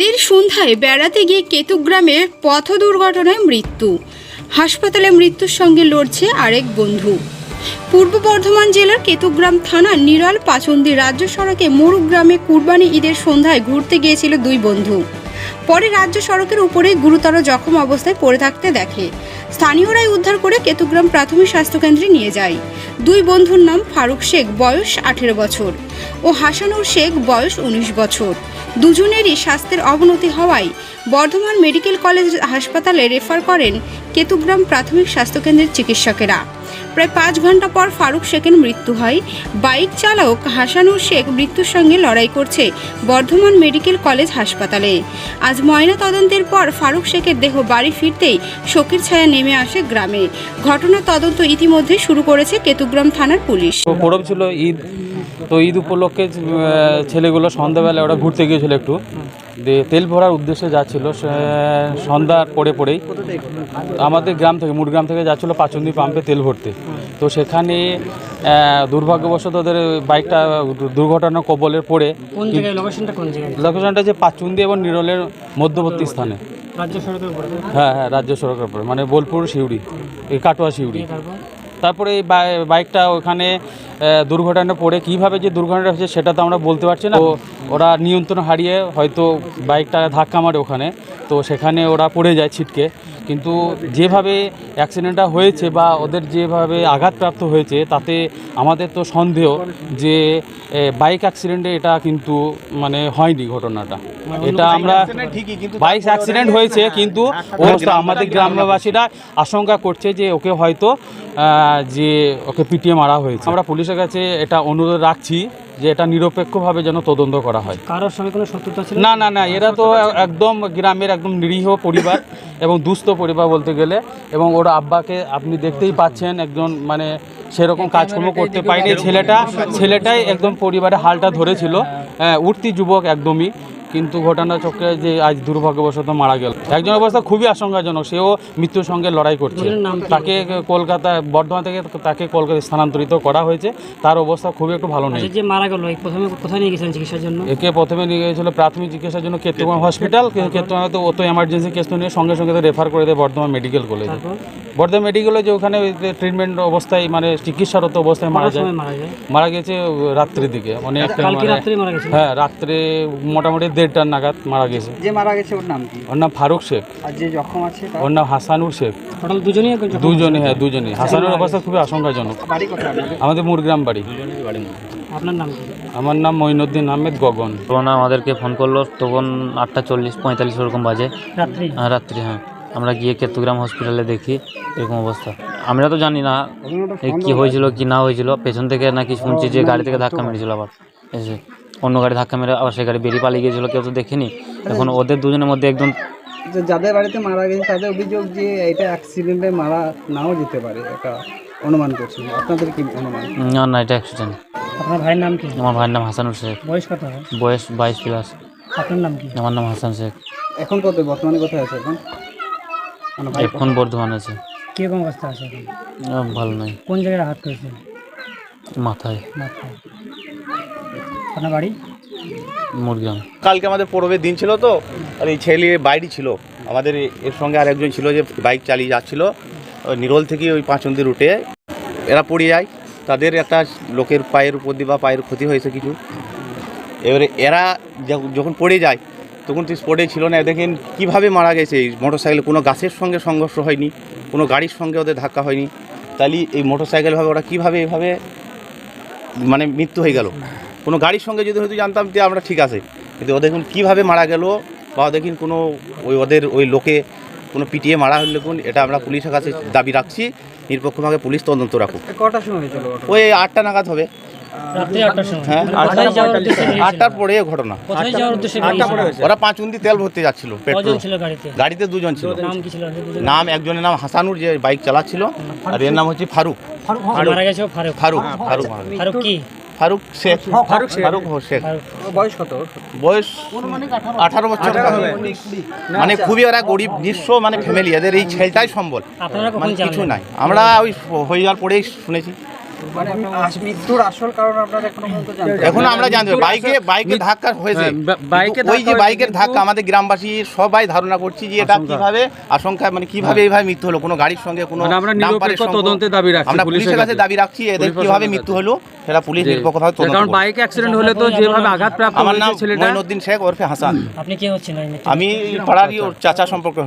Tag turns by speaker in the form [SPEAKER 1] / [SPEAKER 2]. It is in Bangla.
[SPEAKER 1] ঈদের সন্ধ্যায় বেড়াতে গিয়ে কেতুগ্রামে পথ দুর্ঘটনায় মৃত্যু। হাসপাতালে মৃত্যুর সঙ্গে লড়ছে আরেক বন্ধু। পূর্ব বর্ধমান জেলার কেতুগ্রাম থানার নিরাল পাচন্দি রাজ্য সড়কে মোরুক গ্রামে কুরবানি ঈদের সন্ধ্যায় ঘুরতে গিয়েছিল দুই বন্ধু। পরে রাজ্য সড়কের উপরে গুরুতর জখম অবস্থায় পড়ে থাকতে দেখে। স্থানীয়রাই উদ্ধার করে কেতুগ্রাম প্রাথমিক স্বাস্থ্যকেন্দ্রে নিয়ে যায়। দুই বন্ধুর নাম ফারুক শেখ, বয়স আঠেরো বছর, ও হাসানুর শেখ, বয়স উনিশ বছর। দুজনেরই স্বাস্থ্যের অবনতি হওয়ায় বর্ধমান মেডিকেল কলেজ হাসপাতালে রেফার করেন কেতুগ্রাম প্রাথমিক স্বাস্থ্যকেন্দ্রের চিকিৎসকেরা। প্রায় পাঁচ ঘণ্টা পর ফারুক শেখের মৃত্যু হয়। বাইক চালক হাসানুর শেখ মৃত্যুর সঙ্গে লড়াই করছে বর্ধমান মেডিকেল কলেজ হাসপাতালে। আজ ময়না তদন্তের পর ফারুক শেখের দেহ বাড়ি ফিরতেই শোকের ছায়া নেমে আসে গ্রামে। ঘটনার তদন্ত ইতিমধ্যে শুরু করেছে কেতুগ্রাম থানার পুলিশ।
[SPEAKER 2] ছিল ঈদ তো ঈদ উপলক্ষে ছেলেগুলো সন্ধ্যাবেলা ওরা ঘুরতে গিয়েছিল একটু। দিয়ে তেল ভরার উদ্দেশ্যে যাচ্ছিল সন্ধ্যার পরে পরেই। আমাদের গ্রাম থেকে মুড়গ্রাম থেকে যাচ্ছিল পাচন্দি পাম্পে তেল ভরতে। তো সেখানে দুর্ভাগ্যবশত ওদের বাইকটা দু- দুর্ঘটনার কবলের পড়ে
[SPEAKER 3] লোকেশনটা কোন জায়গায়?
[SPEAKER 2] লোকেশনটা যে পাচুন্দি এবং নিরলের মধ্যবর্তী স্থানে। হ্যাঁ হ্যাঁ রাজ্য সড়কের উপরে মানে বোলপুর শিউড়ি কাটোয়া শিউড়ি
[SPEAKER 3] তারপর
[SPEAKER 2] এই বাইকটা ওখানে দুর্ঘটনা পড়ে কীভাবে যে দুর্ঘটনা হয়েছে সেটা তো আমরা বলতে পারছি না। ওরা নিয়ন্ত্রণ হারিয়ে হয়তো বাইকটা ধাক্কা মারে ওখানে তো সেখানে ওরা পড়ে যায় ছিটকে। কিন্তু যেভাবে অ্যাক্সিডেন্টটা হয়েছে বা ওদের যেভাবে আঘাতপ্রাপ্ত হয়েছে তাতে আমাদের তো সন্দেহ যে বাইক অ্যাক্সিডেন্টে এটা কিন্তু মানে হয়নি ঘটনাটা। এটা আমরা বাইক অ্যাক্সিডেন্ট হয়েছে কিন্তু অবস্থা আমাদের গ্রামবাসীরা আশঙ্কা করছে যে ওকে হয়তো যে ওকে পিটিয়ে মারা হয়েছে। আমরা পুলিশের কাছে এটা অনুরোধ রাখছি যে এটা নিরপেক্ষভাবে যেন তদন্ত করা হয়।
[SPEAKER 3] কারোর সঙ্গে কোনো শত্রুতা ছিল?
[SPEAKER 2] না না না এরা তো একদম গ্রামের একদম নিরীহ পরিবার। এবং দুস্থ পরিবার বলতে গেলে এবং ওর আব্বাকে আপনি দেখতেই পাচ্ছেন একজন মানে সেরকম কাজকর্ম করতে পারেনি। ছেলেটা ছেলেটাই একদম পরিবারে হালটা ধরেছিল। হ্যাঁ উঠতি যুবক একদমই। কিন্তু ঘটনা চক্রে যে আজ দুর্ভাগ্যবশত মারা গেল। একজন অবস্থা খুবই আশঙ্কাজনক সেও মৃত্যুর সঙ্গে লড়াই করছে? তাকে কলকাতা বর্ধমান থেকে তাকে কলকাতায় স্থানান্তরিত করা হয়েছে। তার অবস্থা খুবই একটু ভালো নেই।
[SPEAKER 3] আচ্ছা যে মারা গেল প্রথমে কোথায় নিয়ে গেছিলেন চিকিৎসার জন্য?
[SPEAKER 2] একে প্রথমে নিয়ে গিয়েছিল প্রাথমিক চিকিৎসার জন্য কেতুগ্রাম হসপিটাল। কেতুগ্রামে তো অত এমার্জেন্সি কেস তো নিয়ে সঙ্গে সঙ্গে তো রেফার করে দেয় বর্ধমান মেডিকেল কলেজে বর্ধমান মেডিকেলে যে ওখানে ট্রিটমেন্ট অবস্থায় মানে চিকিৎসারত অবস্থায় মারা যায়।
[SPEAKER 3] মারা
[SPEAKER 2] গেছে রাত্রির দিকে মানে
[SPEAKER 3] রাত্রে মারা গেছিল।
[SPEAKER 2] হ্যাঁ রাত্রে মোটামুটি দেড়টার নাগাদ মারা গেছে।
[SPEAKER 4] যে মারা গেছে ওর নাম কি?
[SPEAKER 2] ওর নাম ফারুক শেখ।
[SPEAKER 4] আর যে জখম আছে তার?
[SPEAKER 2] ওর নাম হাসানুর শেখ।
[SPEAKER 3] টোটাল দুজনেই
[SPEAKER 2] হ্যাঁ দুজনে হাসানুর অবস্থা খুবই আশঙ্কাজনক।
[SPEAKER 4] বাড়ি কোথায়
[SPEAKER 2] আমাদের মুরগ্রাম বাড়ি।
[SPEAKER 3] আপনার নাম কি?
[SPEAKER 2] আমার নাম মঈনুদ্দিন আহমেদ গগন।
[SPEAKER 5] তখন আমাদেরকে ফোন করল তখন আটটা চল্লিশ পঁয়তাল্লিশ ওরকম বাজে।
[SPEAKER 3] রাত্রি?
[SPEAKER 5] হ্যাঁ, রাত্রি হ্যাঁ। আমরা গিয়ে কেতুগ্রাম হসপিটালে দেখি এরকম অবস্থা। আমরা তো জানি না এই কী হয়েছিল কি না হয়েছিল। পেছন থেকে নাকি শুনছি যে গাড়ি থেকে ধাক্কা মেরেছিল আবার। এসে অন্য গাড়ি ধাক্কা মেরে আবার সেই গাড়ি বেরিয়ে পালিয়ে গিয়েছিল কেউ তো দেখেনি। এখন ওদের দুজনের মধ্যে একজন
[SPEAKER 4] যে যাদের বাড়িতে মারা গেছে তাদের অভিযোগ যে এটা অ্যাক্সিডেন্টে মারা নাও যেতে পারে এটা অনুমান করছি আপনাদের কি অনুমান?
[SPEAKER 5] না না এটা অ্যাক্সিডেন্ট
[SPEAKER 3] আপনার ভাইয়ের নাম কি?
[SPEAKER 5] আমার ভাইয়ের নাম হাসানুর শেখ।
[SPEAKER 3] বয়স কত
[SPEAKER 5] বয়স বাইশ প্লাস
[SPEAKER 3] আপনার নাম কি?
[SPEAKER 5] আমার নাম হাসান শেখ।
[SPEAKER 4] এখন কত বর্তমানে কোথায় আছে এখন?
[SPEAKER 5] এখন বর্ধমান আছে।
[SPEAKER 3] কীরকম অবস্থা আছে? এখন
[SPEAKER 5] ভালো নয়
[SPEAKER 3] কোন জায়গায় হাত করেছে?
[SPEAKER 5] মাথায়।
[SPEAKER 3] মাথায়। আপনার বাড়ি?
[SPEAKER 5] মুরগ্রাম
[SPEAKER 6] কালকে আমাদের পরবের দিন ছিল তো আর এই ছেলে বাইরে ছিল। আমাদের এর সঙ্গে আর একজন ছিল যে বাইক চালিয়ে যাচ্ছিল। ওই নিরল থেকে ওই পাঁচন্দি রুটে এরা পড়ে যায়। তাদের একটা লোকের পায়ের উপর দিয়ে বা পায়ের ক্ষতি হয়েছে কিছু। এবারে এরা যখ- যখন পড়ে যায় তখন তুই স্পটে ছিল না। দেখেন কীভাবে মারা গেছে। এই মোটর সাইকেলে কোনো গাছের সঙ্গে সংঘর্ষ হয়নি কোনো গাড়ির সঙ্গে ওদের ধাক্কা হয়নি। তাহলে এই মোটর সাইকেলভাবে ওরা কীভাবে এভাবে মানে মৃত্যু হয়ে গেল? কোনো গাড়ির সঙ্গে যদি হয়তো জানতাম যে আমরা ঠিক আছে। কিন্তু ওদের দেখুন কীভাবে মারা গেল বা দেখুন কোনো ওই ওদের ওই লোকে কোনো পিটিয়ে মারা হলে কোন এটা আমরা পুলিশের কাছে দাবি রাখছি। নিরপেক্ষভাবে পুলিশ তদন্ত রাখুক।
[SPEAKER 4] কটার সময়
[SPEAKER 6] ওই আটটা নাগাদ হবে।
[SPEAKER 3] আটটার
[SPEAKER 6] হ্যাঁ পরে ঘটনা? ওরা তেল ভরতে যাচ্ছিল পেট্রোল।
[SPEAKER 3] গাড়িতে?
[SPEAKER 6] গাড়িতে দুজন ছিল।
[SPEAKER 3] নাম কি ছিল ওদের দুজনের?
[SPEAKER 6] নাম একজনের নাম হাসানুর যে বাইক চালাচ্ছিল আর এর নাম হচ্ছে ফারুক।
[SPEAKER 3] যে মারা গেছে ও ফারুক।
[SPEAKER 6] ফারুক ফারুক মারা গেছে।
[SPEAKER 3] ফারুক কি?
[SPEAKER 6] ফারুক শেখ। ফারুক শেখ। ফারুক শেখ।
[SPEAKER 4] বয়স কত?
[SPEAKER 6] বয়স আঠারো। বছর। মানে খুবই ওরা গরিব নিঃস্ব মানে ফ্যামিলি এদের এই ছেলটাই সম্বল। মানে কিছু নাই। আমরা ওই হয়ে যাওয়ার পরেই শুনেছি।
[SPEAKER 4] মানে মৃত্যুর আসল কারণ আপনারা এখনও পর্যন্ত জানতে
[SPEAKER 6] এখন আমরা জানতে বাইকে বাইকে ধাক্কা হয়েছে।
[SPEAKER 2] হ্যাঁ, বাইকে
[SPEAKER 6] ওই যে বাইকের ধাক্কা আমাদের গ্রামবাসী সবাই ধারণা করছি যে এটা কীভাবে আশঙ্কা মানে কীভাবে এইভাবে মৃত্যু হলো? কোনো গাড়ির সঙ্গে কোনো
[SPEAKER 2] মানে আমরা নিরপেক্ষ
[SPEAKER 6] সঙ্গে-
[SPEAKER 2] দাবি রাখছি
[SPEAKER 6] আমরা
[SPEAKER 2] পুলিশের
[SPEAKER 6] কাছে। দাবি রাখছি এদের কীভাবে মৃত্যু। হলো সেটা পুলিশ
[SPEAKER 2] যে-
[SPEAKER 6] নিরপেক্ষভাবে তদন্ত
[SPEAKER 2] কারণ। বাইক অ্যাক্সিডেন্ট হলে তো যেভাবে আঘাতপ্রাপ্ত
[SPEAKER 6] আমার নাম
[SPEAKER 2] হয়েছে ছেলেটা
[SPEAKER 6] মঈনুদ্দিন শেখ ওরফে হাসান।
[SPEAKER 3] আপনি কে হচ্ছেন?
[SPEAKER 6] আমি পাড়ারই ওর চাচা সম্পর্কে